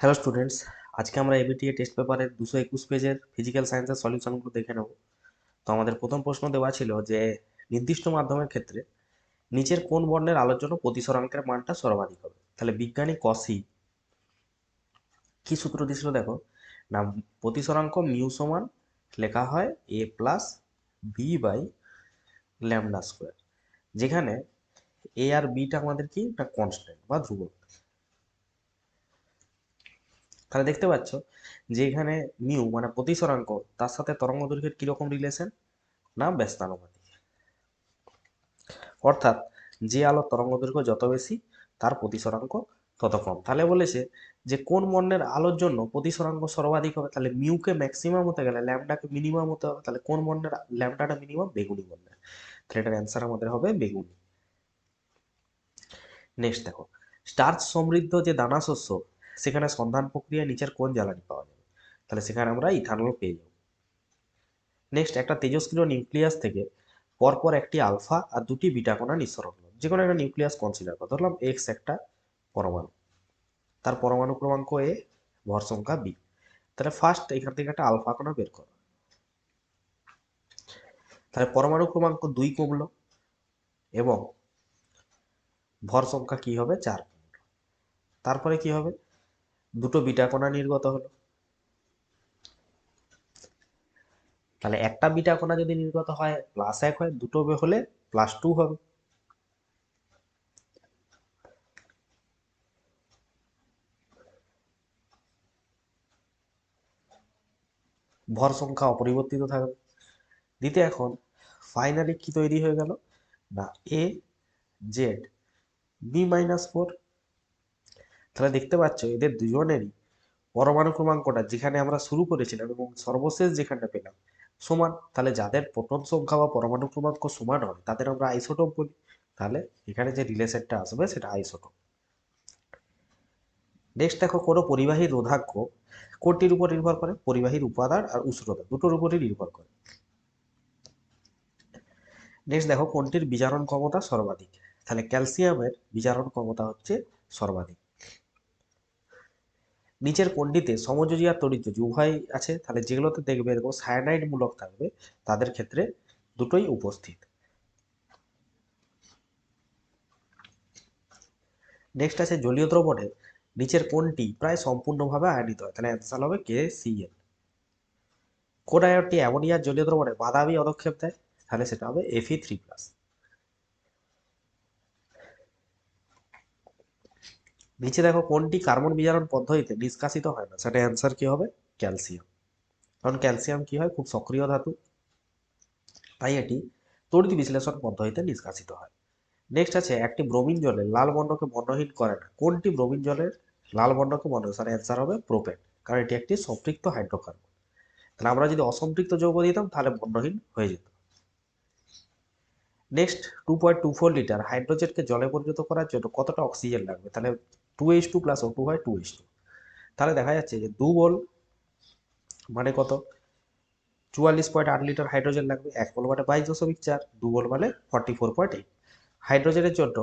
Hello students আজকে আমরা ABTA test পেপারের দুশো একুশ পেজের ফিজিক্যাল সায়েন্সের সলিউশনগুলো দেখে নেব। তো আমাদের প্রথম প্রশ্ন দেওয়া ছিল যে, নির্দিষ্ট মাধ্যমের ক্ষেত্রে নিচের কোন বর্ণের আলোর জন্য প্রতিসরাঙ্কের মানটা সর্বাধিক হবে? তাহলে বিজ্ঞানী কসি কি সূত্র দিয়েছিল দেখো? না, প্রতিসরাঙ্ক মিউ সমান লেখা হয় A plus B by lambda square যেখানে এ আর বিটা আমাদের কি? একটা কনস্ট্যান্ট বা ধ্রুবক। তাহলে দেখতে পাচ্ছ যে এখানে নিউ মানে প্রতিসরাঙ্ক, তার সাথে তরঙ্গ দৈর্ঘ্যের কীরকম রিলেশন না, ব্যস্তানুপাতিক। অর্থাৎ যে আলো তরঙ্গ দৈর্ঘ্য যত বেশি, তার প্রতিসরাঙ্ক তত কম। তাহলে বলেছে যে কোন বর্ণের আলোর জন্য প্রতিসরাঙ্ক সর্বাধিক হবে? তাহলে মিউকে ম্যাক্সিমাম হতে গেলে ল্যামডাকে মিনিমাম হতে হবে। তাহলে কোন বর্ণের ল্যামডাটা মিনিমাম বেগুনি বর্ণের। তাহলে এটার অ্যান্সার আমাদের হবে বেগুনি। নেক্সট দেখো, স্টার্চ সমৃদ্ধ যে দানা শস্য সেখানে সন্ধান প্রক্রিয়ায় নিচের কোন জ্বালানি পাওয়া যাবে? তাহলে সেখানে আমরা ইথানল পেয়ে যাব। নেক্সট একটা তেজস্ক্রিয় নিউক্লিয়াস থেকে পরপর একটি আলফা আর দুটি বিটা নিঃসরণ হলো। যে কোনো একটা নিউক্লিয়াস কনসিডার করো। ধরলাম এক্স একটা পরমাণু। তার পরমাণু ক্রমাঙ্ক এ ভর সংখ্যা বি তাহলে ফার্স্ট এখান থেকে একটা আলফা কণা বের করো। তাহলে পরমাণু ক্রমাঙ্ক দুই কমলো এবং ভর সংখ্যা কি হবে? চার তারপরে কি হবে? দুটো বিটা কণা নির্গত হলো। তাহলে একটা বিটা কণা যদি নির্গত হয় প্লাস এক হয়, দুটো হলে প্লাস টু হবে। ভর সংখ্যা অপরিবর্তিত থাকবে। দ্বিতীয় এখন ফাইনালি কি তৈরি হয়ে গেল? না A Z B minus four তাহলে দেখতে পাচ্ছ, এদের দুজনেরই পরমাণু ক্রমাঙ্কটা যেখানে আমরা শুরু করেছিলাম এবং সর্বশেষ যেখানটা পেলাম সমান। তাহলে যাদের প্রোটন সংখ্যা বা পরমাণু ক্রমাঙ্ক সমান হয় তাদের আমরা আইসোটোপ বলি। তাহলে এখানে যে রিলেশনটা আসবে সেটা আইসোটোপ। নেক্সট দেখো, কোনো পরিবাহী রোধাক্ষ কোনটির উপর নির্ভর করে? পরিবাহীর উপাদান আর উষ্ণতা, দুটোর উপরই নির্ভর করে। নেক্সট দেখো, কোনটির বিজারণ ক্ষমতা সর্বাধিক? তাহলে ক্যালসিয়ামের বিজারণ ক্ষমতা হচ্ছে সর্বাধিক। নিচের কোনটিতে সমযোজী আর তড়িৎযোজী উভয় আছে, তাহলে যেগুলোতে দেখবে এরকম সায়ানাইড মূলক থাকবে, তাদের ক্ষেত্রে দুটোই উপস্থিত। নেক্সট আছে জলীয় দ্রবণে নিচের কোনটি প্রায় সম্পূর্ণভাবে আয়নিত হয়? তাহলে অ্যান্সার হবে কে সি এল কোন আয়নটি অ্যামোনিয়ার জলীয় দ্রবণে বাদামি পদক্ষেপ দেয়? তাহলে সেটা হবে এফি থ্রি প্লাস নিচে দেখো কোনটি কার্বন বিজারণ পদ্ধতিতে নিষ্কাশিত হয় না? সেটা অ্যান্সার কি হবে? ক্যালসিয়াম। কারণ ক্যালসিয়াম কি হয়? খুব সক্রিয় ধাতু। তাই এটি তড়িৎ বিশ্লেষণ পদ্ধতিতে নিষ্কাশিত হয়। নেক্সট আছে, একটি ব্রোমিন জলে লাল বর্ণকে বর্ণহীন করে না। কোনটি ব্রোমিন জলের লাল বর্ণকে বর্ণ স্যার অ্যান্সার হবে প্রোপেন কারণ এটি একটি সম্পৃক্ত হাইড্রোকার্বন তাহলে আমরা যদি অসম্পৃক্ত যৌগ দিতাম, তাহলে বর্ণহীন হয়ে যেত। Next two point two four litre হাইড্রোজেনকে জলে পরিণত করার জন্য কতটা অক্সিজেন লাগবে? তাহলে two H two plus O two হয় টু এইচ টু তাহলে দেখা যাচ্ছে যে দু বল মানে কত? চুয়াল্লিশ পয়েন্ট আট লিটার হাইড্রোজেন লাগবে, এক বল মানে বাইশ দশমিক চার, দু বল মানে ফর্টি ফোর পয়েন্ট এইট হাইড্রোজেনের জন্য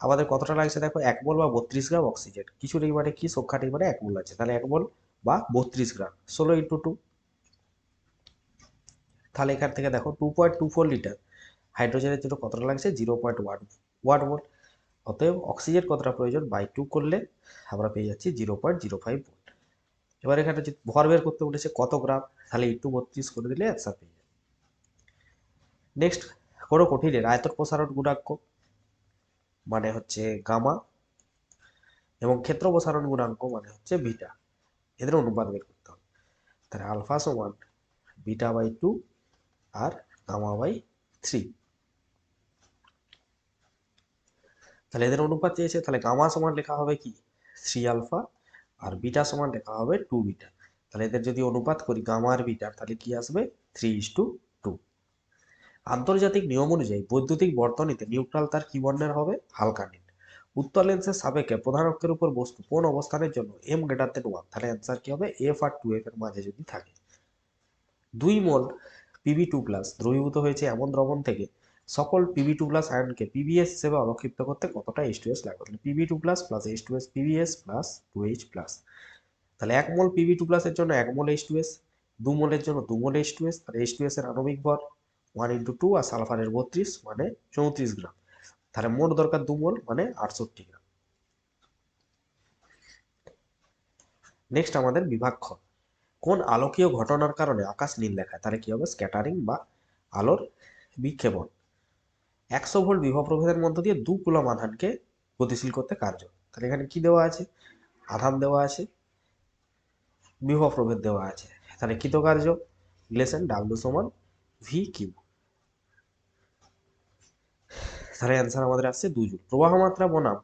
আমাদের কতটা লাগছে দেখো? এক বল বা বত্রিশ গ্রাম অক্সিজেন। কিছু নেই মানে কি? সংখ্যা নেই মানে এক মোল আছে তাহলে এক বল বা বত্রিশ গ্রাম। ষোলো ইন্টু টু তাহলে এখান থেকে দেখো two point two four litre. হাইড্রোজেনের জন্য কতটা লাগছে? Zero point one one mole. অতএব অক্সিজেন কতটা প্রয়োজন? বাই টু করলে আমরা পেয়ে যাচ্ছি zero point zero five volt এবার এখানে যদি ভর বের করতে বলেছে কত গ্রাম? তাহলে ইন্টু বত্রিশ করে দিলে অ্যান্সার পেয়ে যাবে। নেক্সট কোনো কঠিনের আয়তন প্রসারণ গুণাঙ্ক মানে হচ্ছে গামা, এবং ক্ষেত্র প্রসারণ গুণাঙ্ক মানে হচ্ছে বিটা। এদের অনুপাত বের করতে হবে। তাহলে আলফা সমান বিটা বাই টু আর গামা বাই থ্রি তাহলে এদের অনুপাত চেয়েছে তাহলে গামা সমান লেখা হবে কি? থ্রি আলফা আর বিটা সমান লেখা হবে টু বিটা। তাহলে এদের যদি অনুপাত করি গামা আর বিটার, তাহলে কি আসবে? Three is two two. আন্তর্জাতিক নিয়ম অনুযায়ী বৈদ্যুতিক বর্তনীতে নিউট্রাল তার কি বর্ণের হবে? হালকা নীল উত্তর লেন্সের সাপেক্ষে প্রধান অক্ষের উপর বস্তু কোন অবস্থানের জন্য এম গ্রেটার দেন ওয়ান তাহলে অ্যান্সার কি হবে? এফ আর টু এফ এর মাঝে যদি থাকে। দুই মোল পিবি টু প্লাস দ্রবীভূত হয়েছে এমন দ্রবণ থেকে সকল পিবি টু প্লাস আয়নকে পিবিএস হিসেবে অবক্ষিপ্ত করতে কতটা এইচ টু এস লাগবে? তাহলে PB two plus plus H two S PBS plus two H plus তাহলে এক মোল পিবি টু প্লাসের জন্য এক মোল এইচ টু এস দু মোলের জন্য দু মোল এইচ টু এস তাহলে এইচ টু এস এর আণবিক ভর ওয়ান ইন্টু টু আর সালফারের বত্রিশ মানে চৌত্রিশ গ্রাম। তাহলে মোট দরকার দু মোল মানে আটষট্টি গ্রাম। নেক্সট আমাদের বিভাগ খ। কোন আলোকীয় ঘটনার কারণে আকাশ নীল দেখায়? তাহলে কি হবে? স্ক্যাটারিং বা আলোর বিক্ষেপণ। একশো ভোল্ট বিভব প্রভেদের মধ্য দিয়ে দু কুলম আধানকে গতিশীল করতে কার্য। তাহলে এখানে কি দেওয়া আছে? আধান দেওয়া আছে। বিভব প্রভেদ দেওয়া আছে। তাহলে কৃতকার্য রিলেশন ডাব্লিউ সমান ভি কিউ তাহলে অ্যান্সার আমাদের আসছে দুই জুল। প্রবাহ মাত্রা বনাম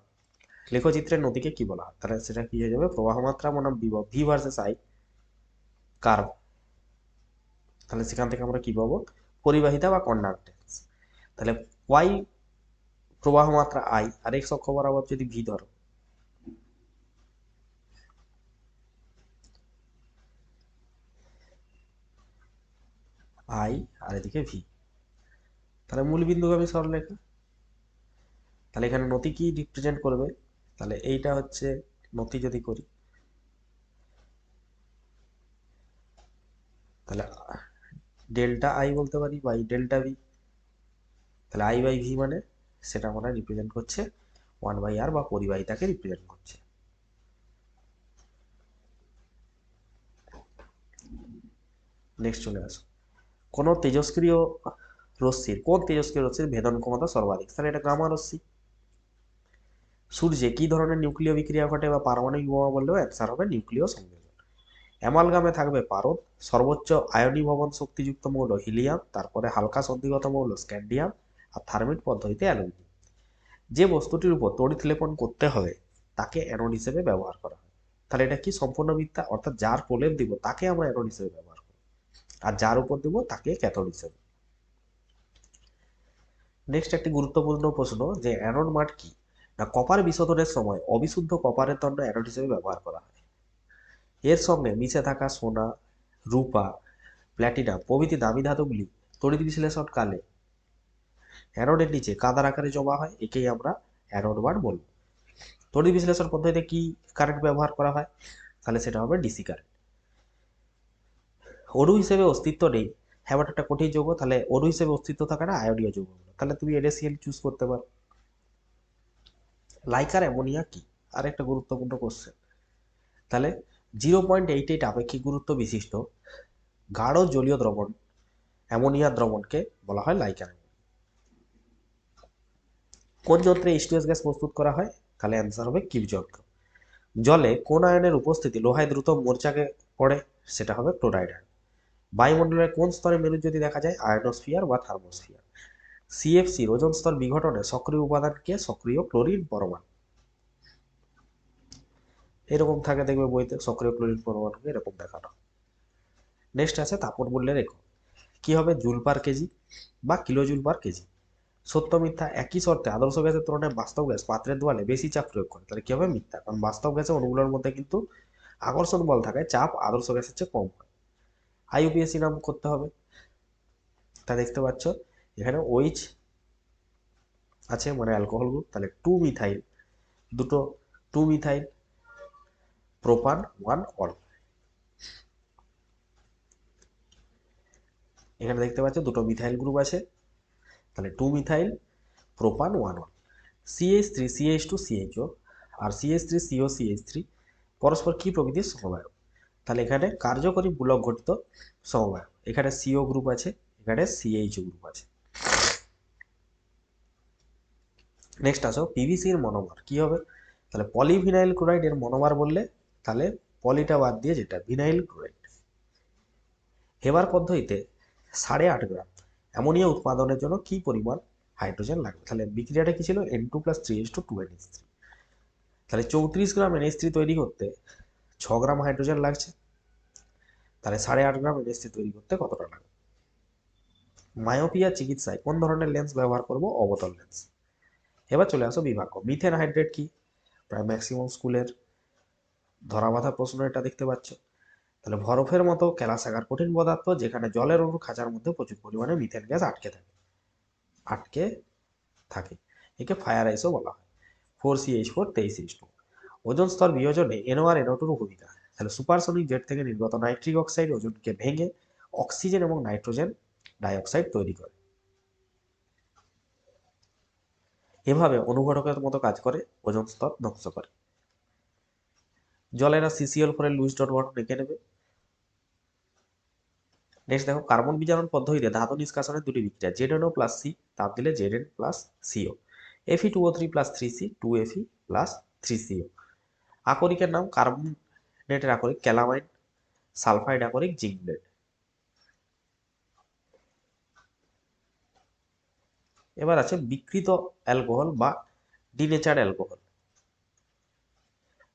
লেখচিত্রের নদীকে কি বলা তাহলে সেটা কি হয়ে যাবে? প্রবাহ মাত্রা বনাম বিভব ভি ভার্সেস আই কার্ভ তাহলে সেখান থেকে আমরা কি পাবো? পরিবাহিতা বা কন্ডাক্টেন্স তাহলে ওয়াই প্রবাহ মাত্রা আই আর এক্স অক্ষ বরাবর যদি ভি ধরো। আই আর এদিকে ভি তাহলে মূল বিন্দুগামী সরলরেখা। তাহলে এখানে নতি কি রিপ্রেজেন্ট করবে? তাহলে এইটা হচ্ছে নতি যদি করি। তাহলে ডেল্টা আই বলতে পারি বাই ডেল্টা ভি তাহলে আই বাই ভি মানে সেটা আমরা রিপ্রেজেন্ট করছে ওয়ান বাই আর বা পরিবাহিতাকে রিপ্রেজেন্ট করছে। নেক্সট চলে আসো। কোন তেজস্ক্রিয় রশ্মির কোন তেজস্ক্রিয় রশ্মির ভেদন ক্ষমতা সর্বাধিক? তাহলে এটা গামা রশ্মি। সূর্যে কি ধরনের নিউক্লিয় বিক্রিয়া ঘটে বা পারমাণবিক বোমা বললেও অ্যান্সার হবে নিউক্লিয় সংযোজন। অ্যামালগামে থাকবে পারদ, সর্বোচ্চ আয়নীভবন শক্তিযুক্ত মৌল হিলিয়াম, তারপরে হালকা সন্ধিগত মৌল স্ক্যান্ডিয়াম আর থার্মিট পদ্ধতিতে অ্যালুমিনিয়াম। যে বস্তুটির উপর তড়িৎ লেপন করতে হবে, তাকে অ্যানোড হিসেবে ব্যবহার করা হয়। তাহলে এটা কি সম্পূর্ণ মিথ্যা? অর্থাৎ যার প্রলেপ দিব, তাকে আমরা অ্যানোড হিসেবে ব্যবহার করি। আর যার উপর দিব, তাকে ক্যাথোড হিসেবে। নেক্সট একটি গুরুত্বপূর্ণ প্রশ্ন, যে অ্যানোড মাঠ কি? না, কপার বিশোধনের সময় অবিশুদ্ধ কপারের দণ্ড অ্যানোড হিসেবে ব্যবহার করা হয়। এর সঙ্গে মিশে থাকা সোনা, রূপা, প্ল্যাটিনাম প্রভৃতি দামি ধাতুগুলি তড়িৎ বিশ্লেষণ কালে অ্যানোডের নিচে কাদার আকারে জমা হয়, একেই আমরা অ্যানোড বার বলব তড়িৎ বিশ্লেষণ পদ্ধতিতে কি কারেন্ট ব্যবহার করা হয়? তাহলে সেটা হবে ডিসি কারেন্ট অণু হিসেবে অস্তিত্ব নেই। হ্যাবাট একটা কঠিন যৌগ, তাহলে অণু হিসেবে অস্তিত্ব থাকে না আয়োডীয় যৌগ তাহলে তুমি এনএসিএল চুজ করতে পারো। লাইকার অ্যামোনিয়া কি? আর একটা গুরুত্বপূর্ণ কোশ্চেন তাহলে জিরো পয়েন্ট এইট এইট আপেক্ষিক গুরুত্ব বিশিষ্ট গাঢ় জলীয় দ্রবণ অ্যামোনিয়া দ্রবণকে বলা হয় লাইকার কোন যন্ত্রে এইচ গ্যাস প্রস্তুত করা হয়? তাহলে অ্যান্সার হবে কিপ যন্ত্র জলে কোন আয়নের উপস্থিতি লোহায় দ্রুত মোর্চাকে পড়ে, সেটা হবে ক্লোরাইড আয়ন বায়ুমণ্ডলের কোন স্তরে মেরু যদি দেখা যায়? আয়নোস্ফিয়ার বা থার্মোস্ফিয়ার। সিএফসি ওজন স্তর বিঘটনে সক্রিয় উপাদানকে সক্রিয় ক্লোরিন পরমাণু। এরকম থাকে, দেখবে বইতে সক্রিয় ক্লোরিন পরমাণুকে এরকম দেখানো। নেক্সট আছে তাপন মূল্যের একক। কি হবে? জুল পার কেজি বা কিলো জুল পার কেজি। সত্য মিথ্যা একই শর্তে আদর্শ গ্যাসের তুলনায় বাস্তব গ্যাস পাত্রের দেওয়ালে বেশি চাপ প্রয়োগ করে। তাহলে কি হবে? মিথ্যা। কারণ বাস্তব গ্যাসের অণুগুলোর মধ্যে কিন্তু আকর্ষণ বল থাকায় চাপ আদর্শ গ্যাসের চেয়ে কম হয়। আইউপিএসসি নাম করতে হবে। তা দেখতে পাচ্ছ, এখানে ওইচ আছে মানে অ্যালকোহল গ্রুপ তাহলে টু মিথাইল দুটো two methyl propan one ol এখানে দেখতে পাচ্ছ দুটো মিথাইল গ্রুপ আছে। তাহলে two methyl propan one one CH three CH two CHO আর CH three CO CH three পরস্পর কি প্রকৃতির সমবায়? তাহলে এখানে কার্যকরী মূলক ঘটিত সমবায়। এখানে সিও গ্রুপ আছে, এখানে সিএইচ গ্রুপ আছে। নেক্সট আসো পিভিসির মনোমার, কি হবে? তাহলে পলিভিনাইল ক্লোরাইড এর মনোমার বললে, তাহলে পলিটা বাদ দিয়ে যেটা ভিনাইল ক্লোরাইড হেবার পদ্ধতিতে সাড়ে আট গ্রাম অ্যামোনিয়া উৎপাদনের জন্য কি পরিমাণ হাইড্রোজেন লাগবে? তাহলে বিক্রিয়াটা কি ছিল? N two plus three S two two NS three তাহলে চৌত্রিশ গ্রাম এনএস থ্রি তৈরি করতে ছ গ্রাম হাইড্রোজেন লাগছে। তাহলে সাড়ে আট গ্রাম এনএস থ্রি তৈরি করতে কতটা লাগবে? মায়োপিয়া চিকিৎসায় কোন ধরনের লেন্স ব্যবহার করব? অবতল লেন্স এবার চলে আসো বিভাগ মিথেন হাইড্রেট কি? প্রায় ম্যাক্সিমাম স্কুলের ধরা বাঁধা প্রশ্ন এটা দেখতে পাচ্ছ। তাহলে বরফের মতো ক্যালাসাগার কঠিন পদার্থ যেখানে জলের অণু খাঁচার মধ্যে প্রচুর পরিমাণে মিথেন গ্যাস আটকে থাকে আটকে থাকে। একে ফায়ার আইসও বলা হয়। ফোর সি এইচ ফোর তেইশ এইচ টু ওজন স্তর বিয়োজনে এনও আর এনও টুর ভূমিকা তাহলে সুপারসনিক জেট থেকে নির্গত নাইট্রিক অক্সাইড ওজনকে ভেঙে অক্সিজেন এবং নাইট্রোজেন ডাইঅক্সাইড তৈরি করে। এভাবে অনুঘটকের মতো কাজ করে, ওজন স্তর ধ্বংস করে। জলেরা সিসিএল ফোরের লুইস ডট গঠন এঁকে নেবে। নেক্সট দেখো কার্বন বিজারণ পদ্ধতিতে ধাতু নিষ্কাশনের দুটি বিক্রিয়া জেডএনও প্লাস সি তাপ দিলে ZN plus CO এফি two O three plus three C two এফি plus three CO আকরিকের নাম কার্বনেটের আকরিক ক্যালামাইন সালফাইড আকরিক জিংব্লেড এবার আছে বিকৃত অ্যালকোহল বা ডিনেচার অ্যালকোহল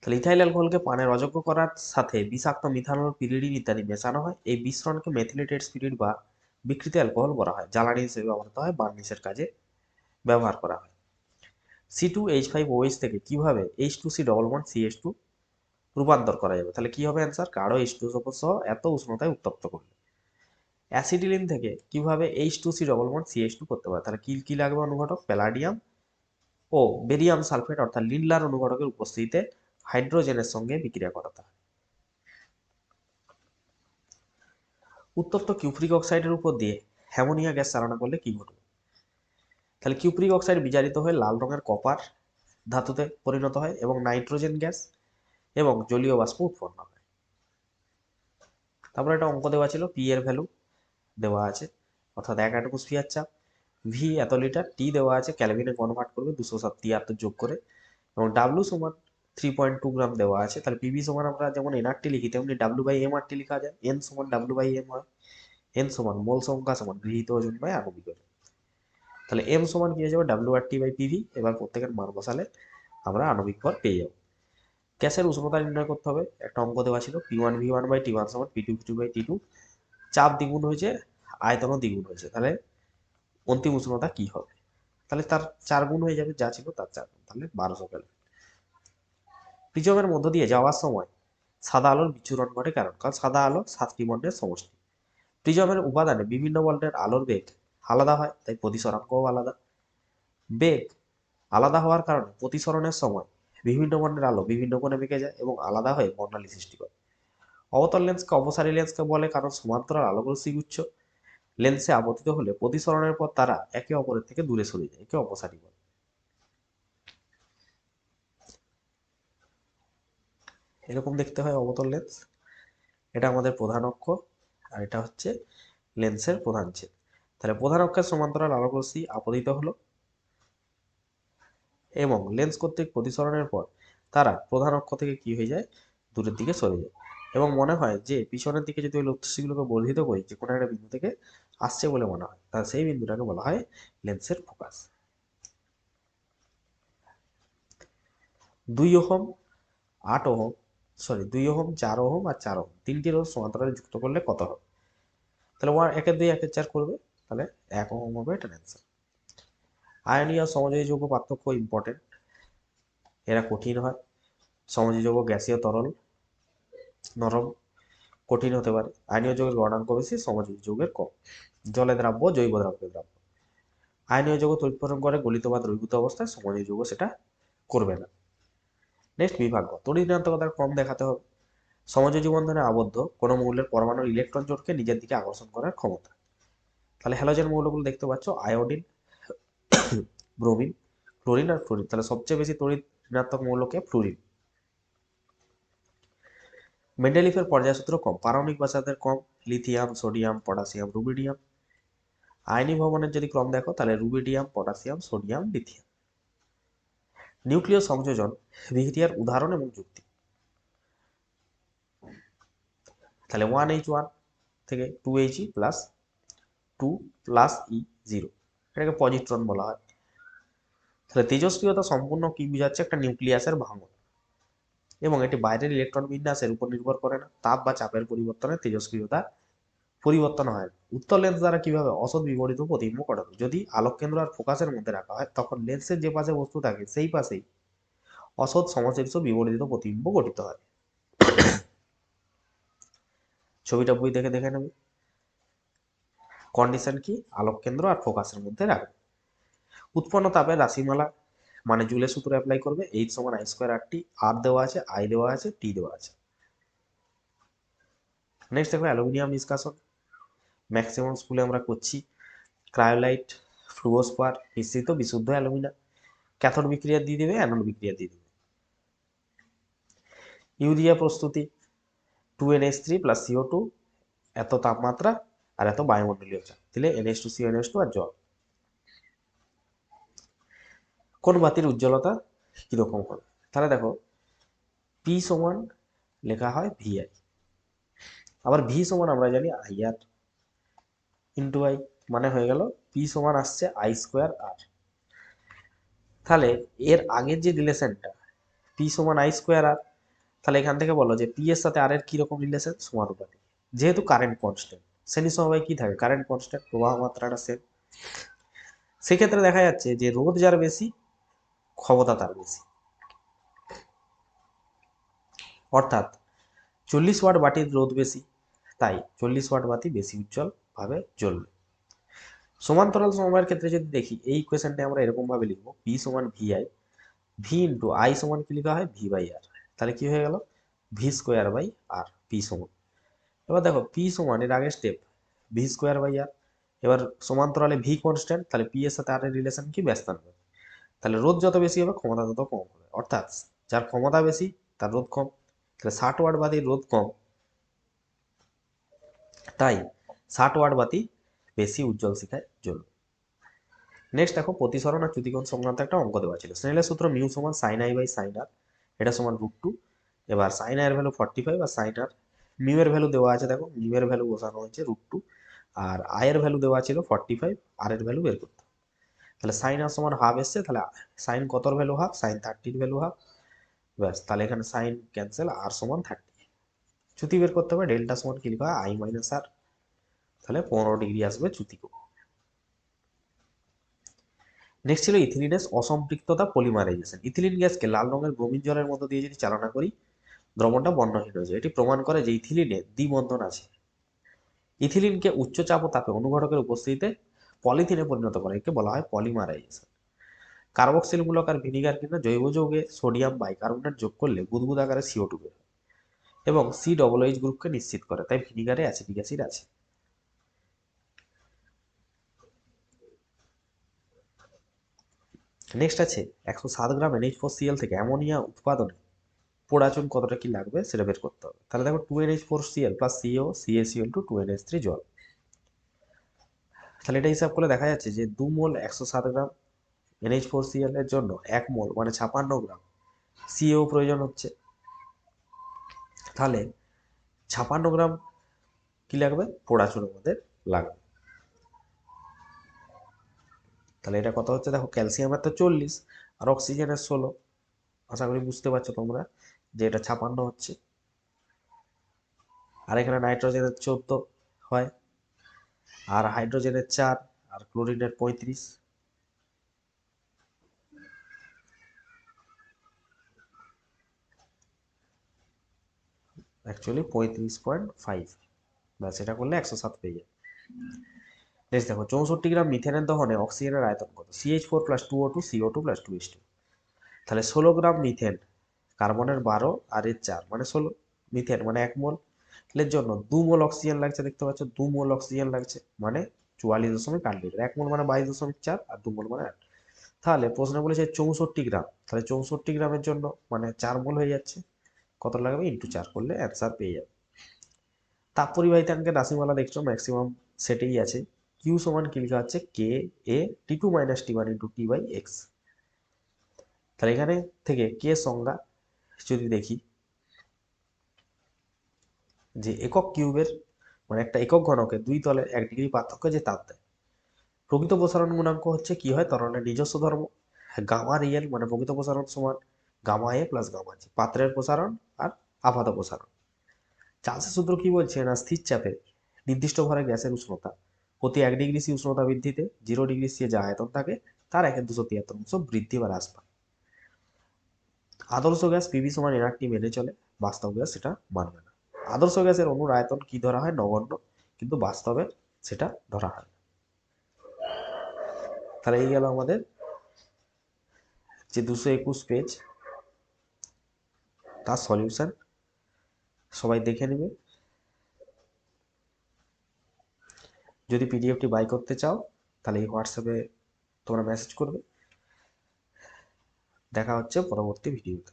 তাহলে ইথাইল অ্যালকোহলকে পানের অযোগ্য করার সাথে বিষাক্ত মিথানল পিরিডিন ইত্যাদি মেশানো হয়। এই মিশ্রণকে মেথিলেটেড স্পিরিট বা বিকৃত অ্যালকোহল বলা হয়, জ্বালানি হিসেবে ব্যবহৃত হয়, বার্নিশের কাজে ব্যবহার করা হয়। C two H five OH থেকে কীভাবে H two C double one C H two রূপান্তর করা যাবে? তাহলে কী হবে অ্যান্সার কারও এইচ টু সহ এত উষ্ণতায় উত্তপ্ত করবে অ্যাসিডিলিন থেকে কীভাবে H two C double one C H two করতে পারে? তাহলে কি কি লাগবে অনুঘটক? প্যালাডিয়াম ও বেরিয়াম সালফেট অর্থাৎ লিনলার অনুঘটকের উপস্থিতিতে হাইড্রোজেনের সঙ্গে বিক্রিয়া করাতে হয়। উত্তপ্ত কিউপ্রিক অক্সাইডের উপর দিয়ে হ্যামোনিয়া গ্যাস চালনা করলে কি ঘটবে? তাহলে কিউপ্রিক অক্সাইড বিজারিত হয়ে লাল রঙের কপার ধাতুতে পরিণত হয় এবং নাইট্রোজেন গ্যাস এবং জলীয় বাষ্প উৎপন্ন হয়। তারপর একটা অঙ্ক দেওয়া ছিল পি এর ভ্যালু দেওয়া আছে, অর্থাৎ এক অ্যাটমোস্ফিয়ার চাপ। ভি এত লিটার টি দেওয়া আছে ক্যালভিনে কনভার্ট করবে দুশো সাত তিয়াত্তর যোগ করে এবং ডাব্লু সমান থ্রি পয়েন্ট টু গ্রাম দেওয়া আছে, তাহলে পিভি সমান আমরা যেমন এনআরটি লিখি, তেমনি ডাব্লু বাই এম আরটি লেখা যায়। এন সমান ডাব্লু বাই এম আর এন সমান মোল সংখ্যা সমান গৃহীত ওজন বাই আণবিক ওজন। তাহলে এম সমান কি হয়ে যাবে? W R T by PV এবার প্রত্যেকের মান বসালে আমরা আণবিক ভর পেয়ে যাব। গ্যাসের উষ্ণতা নির্ণয় করতে হবে, একটা অঙ্ক দেওয়া ছিল P one V one by T one সমান P two two by T two চাপ দ্বিগুণ হয়েছে, আয়তনও দ্বিগুণ হয়েছে, তাহলে অন্তিম উষ্ণতা কি হবে? তাহলে তার চার গুণ হয়ে যাবে, যা ছিল তার চার গুণ, তাহলে বারোশো ক্যালোরি প্রিজমের মধ্য দিয়ে যাওয়ার সময় সাদা আলোর বিচ্ছুরণ ঘটে কারণ কারণ সাদা আলো সাতটি বর্ণের সমষ্টি। প্রিজমের উপাদানে বিভিন্ন বর্ণের আলোর বেগ আলাদা হয়, তাই প্রতিসরাঙ্কও আলাদা। বেগ আলাদা হওয়ার কারণে প্রতিসরণের সময় বিভিন্ন বর্ণের আলো বিভিন্ন কোণে বেঁকে যায় এবং আলাদা হয়ে বর্ণালী সৃষ্টি করে। অবতল লেন্সকে অপসারী লেন্সকে বলে কারণ, সমান্তরাল আলোগুলো গুচ্ছ লেন্সে আবর্তিত হলে প্রতিসরণের পর তারা একে অপরের থেকে দূরে সরে যায়, একে অপসারী বলে। এরকম দেখতে হয় অবতল লেন্স এটা আমাদের প্রধান অক্ষ আর এটা হচ্ছে লেন্সের প্রধান ছেদ। তাহলে প্রধান অক্ষের সমান্তরাল আলোকরশ্মি আপতিত হলো এবং লেন্স কর্তৃক প্রতিসরণের পর তারা প্রধান অক্ষ থেকে কি হয়ে যায়? দূরের দিকে সরে যায়। এবং মনে হয় যে পিছনের দিকে যদি ওই লক্ষ্যশীগুলোকে বর্ধিত করি, যে কোনো একটা বিন্দু থেকে আসছে বলে মনে হয়, তাহলে সেই বিন্দুটাকে বলা হয় লেন্সের ফোকাস দুই ওহম, আট ওহম সরি, দুই ওহম, চার ওহম আর চার ওহম। তিনটি রোধ সমান্তরালে যুক্ত করলে কত হবে? তাহলে ওয়ান একের দুই, একের চার করবে, তাহলে এক ওহম হবে এটা অ্যান্সার আয়নীয় সমজয়ী যৌগ পার্থক্য ইম্পর্টেন্ট এরা কঠিন হয়। সমজয়ী যৌগ গ্যাসীয় তরল, নরম, কঠিন হতে পারে। আয়নীয় যৌগের গণাঙ্ক বেশি সমজয়ী যৌগের কম। জলে দ্রাব্য, জৈব দ্রাব্যের দ্রাব্য। আয়নীয় যৌগ তৈরি করে গলিত বা দ্রবীভূত অবস্থায় সমজয়ী যৌগ সেটা করবে না। নেক্সট বিভাগ্য তড়িৎ ঋণাত্মকতার কম দেখাতে হবে। সমযোজী বন্ধনে আবদ্ধ, কোনো মৌলের পরমাণুর ইলেকট্রন জোটকে নিজের দিকে আকর্ষণ করার ক্ষমতা। তাহলে হ্যালোজেন মৌলগুলো দেখতে পাচ্ছ আয়োডিন ব্রোমিন ফ্লোরিন আর ফ্লোরিন তাহলে সবচেয়ে বেশি তড়িৎ ঋণাত্মক মৌলকে ফ্লোরিন মেন্ডেলিফের পর্যায়সূত্র কম, পারমাণবিক বাসাদের কম লিথিয়াম সোডিয়াম পটাশিয়াম রুবিডিয়াম আয়নি ভবনের যদি ক্রম দেখো, তাহলে রুবিডিয়াম পটাশিয়াম সোডিয়াম লিথিয়াম নিউক্লিয় সংযোজন বিক্রিয়ার উদাহরণ এবং যুক্তি। তাহলে ওয়ান এইচ ওয়ান থেকে two H E plus two plus E zero এটাকে পজিট্রন বলা হয়। তাহলে তেজস্ক্রিয়তা সম্পূর্ণ কি বোঝাচ্ছে? একটা নিউক্লিয়াসের ভাঙন। এবং এটি বাইরের ইলেকট্রন বিন্যাসের উপর নির্ভর করে না, তাপ বা চাপের পরিবর্তনে তেজস্ক্রিয়তা পরিবর্তন হয়। উত্তর লেন্স দ্বারা কীভাবে অসৎ বিপরীত প্রতিবিম্ব করাবে যদি আলোক কেন্দ্র আর ফোকাসের মধ্যে রাখা হয়, তখন লেন্সের যে পাশে বস্তু থাকে, সেই পাশেই অসৎ সমশীর্ষ বিপরীত প্রতিবিম্ব গঠিত হয়। ছবিটা বই দেখে দেখে নেবে। কন্ডিশন কি? আলোক কেন্দ্র আর ফোকাসের মধ্যে রাখবে উৎপন্ন তাপের রাশিমালা মানে জুলের সূত্র অ্যাপ্লাই করবে। এইচ সমান আই স্কোয়ার আর টি আর দেওয়া আছে আই দেওয়া আছে টি দেওয়া আছে। নেক্সট দেখো অ্যালুমিনিয়াম নিষ্কাশন ম্যাক্সিমাম স্কুলে আমরা করছি। ক্রায়োলাইট ফ্লুওস্পার মিশ্রিত বিশুদ্ধ অ্যালুমিনা। ক্যাথোড বিক্রিয়া দিয়ে দেবে অ্যানোড বিক্রিয়া দিয়ে দেবে। ইউরিয়া প্রস্তুতি, two N S three plus CO two এত তাপমাত্রা আর এত বায়ুমণ্ডলীয় চাপ। দিলে NS two CO NS two আর জল। কোন বাতির উজ্জ্বলতা কীরকম হবে? তাহলে দেখো পি সমান লেখা হয় ভিআই আবার ভি সমান আমরা জানি আই আর ইন্টু আই মানে হয়ে গেল পি সমান আসছে আই স্কোয়ার আর তাহলে এর আগের যে রিলেশনটা পি সমান আই স্কোয়ার আর তাহলে এখান থেকে বলো যে পি এর সাথে আর এর কীরকম রিলেশন সমানুপাতিক। যেহেতু কারেন্ট কনস্ট্যান্ট শ্রেণি সমবায় কি থাকে? কারেন্ট কনস্ট্যান্ট প্রবাহ মাত্রাটা সেম সেক্ষেত্রে দেখা যাচ্ছে যে রোদ যার বেশি, ক্ষমতা তার বেশি। অর্থাৎ চল্লিশ ওয়াট বাটির রোদ বেশি, তাই চল্লিশ ওয়াট বাতি বেশি উজ্জ্বলভাবে জ্বলবে সমান্তরাল সমবায়ের ক্ষেত্রে যদি দেখি, এই ইকুয়েশনটা আমরা এরকমভাবে লিখব পি সমান V I V into I সমান কি লেখা হয়? ভি বাই আর তাহলে কি হয়ে গেল? V square by R P সমান। এবার দেখো পি সমান এর আগের step V square by R এবার সমান্তরালে ভি কনস্ট্যান্ট তাহলে পি এর সাথে আর এর রিলেশন কি? ব্যস্তানুপাত তাহলে রোদ যত বেশি হবে, ক্ষমতা তত কম হবে। অর্থাৎ যার ক্ষমতা বেশি, তার রোদ কম। তাহলে ষাট ওয়াট বাতির রোদ কম। তাই ষাট ওয়াট বাতি বেশি উজ্জ্বল শিখায় জ্বলবে নেক্সট দেখো, প্রতিসরণ আর চ্যুতিকোণ সংক্রান্ত একটা অঙ্ক দেওয়া ছিল। স্নেলের সূত্র মিউ সমান sine i by sine r এটা সমান রুট টু এবার সাইন আই এর ভ্যালু ফর্টি ফাইভ আর সাইন আর মিউ এর ভ্যালু দেওয়া আছে দেখো, মিউ এর ভ্যালু বসানো হয়েছে রুট টু আর আই এর ভ্যালু দেওয়া ছিল ফর্টি ফাইভ আর এর ভ্যালু বের করতে। তাহলে সাইন আর সমান হাফ এসছে, তাহলে সাইন কতর ভ্যালু হাফ সাইন থার্টির ভ্যালু হাফ ব্যাস, তাহলে এখানে সাইন ক্যান্সেল আর সমান থার্টি চ্যুতি বের করতে হবে ডেল্টা সমান কি লিখা? হয় আই মাইনাস আর তাহলে পনেরো ডিগ্রি আসবে চ্যুতিকোণ নেক্সট ছিল ইথিলিনের অসম্পৃক্ততা পলিমারাইজেশন ইথিলিন গ্যাসকে লাল রঙের ব্রোমিন জলের মধ্যে দিয়ে যদি চালনা করি, দ্রবণটা বর্ণহীন হয়ে যায়। এটি প্রমাণ করে যে ইথিলিনে দ্বিবন্ধন আছে। ইথিলিনকে উচ্চ চাপ ও তাপে অনুঘটকের উপস্থিতিতে পলিথিনে পরিণত করে, একে বলা হয় পলিমারাইজেশন কার্বক্সিল মূলক আর ভিনিগার কিনা জৈব যৌগে সোডিয়াম বাইকার্বনেট যোগ করলে বুদবুদ আকারে সিও টু বের এবং সি ডবল এইচ গ্রুপকে নিশ্চিত করে, তাই ভিনিগারে অ্যাসিডিক অ্যাসিড আছে। নেক্সট আছে, একশো সাত গ্রাম এনএইচ ফোর সিএল থেকে অ্যামোনিয়া উৎপাদনে পোড়াচুন কতটা কি লাগবে সেটা বের করতে হবে। তাহলে দেখো two N NH four CL plus CO CACL two two NH three জল। তাহলে এটা হিসাব করলে দেখা যাচ্ছে যে দু মোল একশো সাত গ্রাম এনএইচ ফোর সিএল এর জন্য এক মোল মানে ছাপান্ন গ্রাম সিও প্রয়োজন হচ্ছে। তাহলে ছাপান্ন গ্রাম কি লাগবে? পোড়াচুন আমাদের লাগবে। তাহলে এটা কত হচ্ছে, দেখো ক্যালসিয়ামের তো চল্লিশ আর অক্সিজেনের ষোলো। আশা করি বুঝতে পারছ তোমরা যে এটা ছাপান্ন হচ্ছে। আর এখানে নাইট্রোজেনের চোদ্দ হয়, আর হাইড্রোজেনের চার, আর ক্লোরিনের পঁয়ত্রিশ। অ্যাকচুয়ালি পঁয়ত্রিশ পয়েন্ট ফাইভ ব্যাস, এটা করলে একশো সাত পেয়ে যাবে। নেক্সট দেখো, চৌষট্টি গ্রাম মিথেনের দহনে অক্সিজেনের আয়তন কত? CH four plus two O two CO two plus two H two তাহলে ষোলো গ্রাম মিথেন, কার্বনের বারো আর এর চার মানে ষোলো মিথেন মানে এক মোল। এর জন্য দু মোল অক্সিজেন লাগছে, দেখতে পাচ্ছ? দু মোল অক্সিজেন লাগছে মানে চুয়াল্লিশ দশমিক আট লিটার। এক মোল মানে বাইশ দশমিক চার আর দু মোল মানে আট। তাহলে প্রশ্ন বলেছে চৌষট্টি গ্রাম। তাহলে চৌষট্টি গ্রামের জন্য মানে চার মোল হয়ে যাচ্ছে। কত লাগবে? ইন্টু চার করলে অ্যান্সার পেয়ে যাবে। তাপ পরিবাহিতাঙ্কের রাশিমালা দেখছ ম্যাক্সিমাম সেটেই আছে। কিউ সমান কি লেখা হচ্ছে K A T two minus T one into T by X তাহলে এখানে থেকে কে সংজ্ঞা যদি দেখি, যে একক কিউবের মানে একটা একক ঘনকের দুই তলের এক ডিগ্রি পার্থক্য যে তাপ দেয়। প্রকৃত প্রসারণ গুণাঙ্ক হচ্ছে কি হয়? তরণের নিজস্ব ধর্ম। গামা রিয়েল মানে প্রকৃত প্রসারণ সমান gamma A plus gamma G পাত্রের প্রসারণ আর আপাত প্রসারণ। চার্লসের সূত্র কি বলছে? না, স্থির চাপে নির্দিষ্ট ভরে গ্যাসের উষ্ণতা। প্রতি এক ডিগ্রি সি উষ্ণতা বৃদ্ধিতে, জিরো ডিগ্রি সি যে আয়তন থাকে, তার একের দুশো তিয়াত্তর অংশ বৃদ্ধি বা হ্রাস পায়। আদর্শ গ্যাস পিভি সমান এনআরটি মেনে চলে, বাস্তব গ্যাস সেটা মানবে না। আদর্শ গ্যাসের অনুর আয়তন কি ধরা হয়? নগণ্য, কিন্তু বাস্তবে সেটা ধরা হয় তাহলে এই গেল আমাদের যে দুশো একুশ পেজ, তার সলিউশন সবাই দেখে নেবে। যদি পিডিএফটি বাই করতে চাও, তাহলে এই হোয়াটসঅ্যাপে তোমরা মেসেজ করবে। দেখা হচ্ছে পরবর্তী ভিডিওতে